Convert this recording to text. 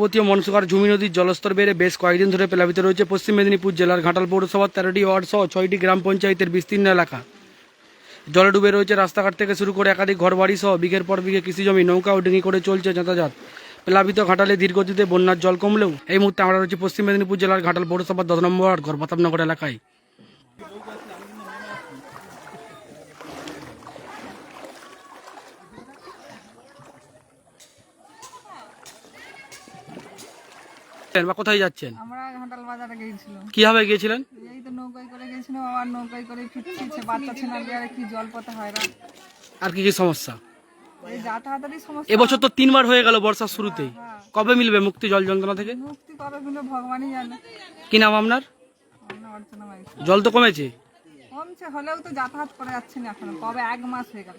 পরবর্তী মনসুকার ঝুমি নদীর জলস্তর বেড়ে বেশ কয়েকদিন ধরে প্লাবিত রয়েছে পশ্চিম মেদিনীপুর জেলার ঘাটাল পৌরসভার তেরোটি ওয়ার্ড সহ ছয়টি গ্রাম পঞ্চায়েতের বিস্তীর্ণ এলাকা। জলে ডুবে রয়েছে রাস্তাঘাট থেকে শুরু করে একাধিক ঘরবাড়ি সহ বিঘের পর বিঘে কৃষিজমি নৌকা ও ডিঙি করে চলছে যাতায়াত। প্লাবিত ঘাটালে ধীরগতিতে বন্যার জল কমলেও এই মুহূর্তে আমরা রয়েছে পশ্চিম মেদিনীপুর জেলার ঘাটাল পৌরসভার দশ নম্বর ওয়ার্ড গড়পাতাবনগর এলাকায়। বা কোথায় যাচ্ছেন? আমরা ঘাটাল বাজারে গিয়েছিলাম। কীভাবে গিয়েছিলেন? এই তো নৌকায় করে গেছিলাম আবার নৌকায় করে ফিরছি সে বাচ্চা ছেলে আর কি জল পথে হয়রান আর কি কি সমস্যা? এবছর তো তিনবার হয়ে গেল বর্ষার শুরুতেই কবে মিলবে মুক্তি জল যন্ত্রণা থেকে? মুক্তি কবে ভগবানই জানে। কি নাম আপনার? জল তো কমেছে? কমছে হলেও তো যাতায়াত করে যাচ্ছে না এখন। কবে? এক মাস হয়ে গেল।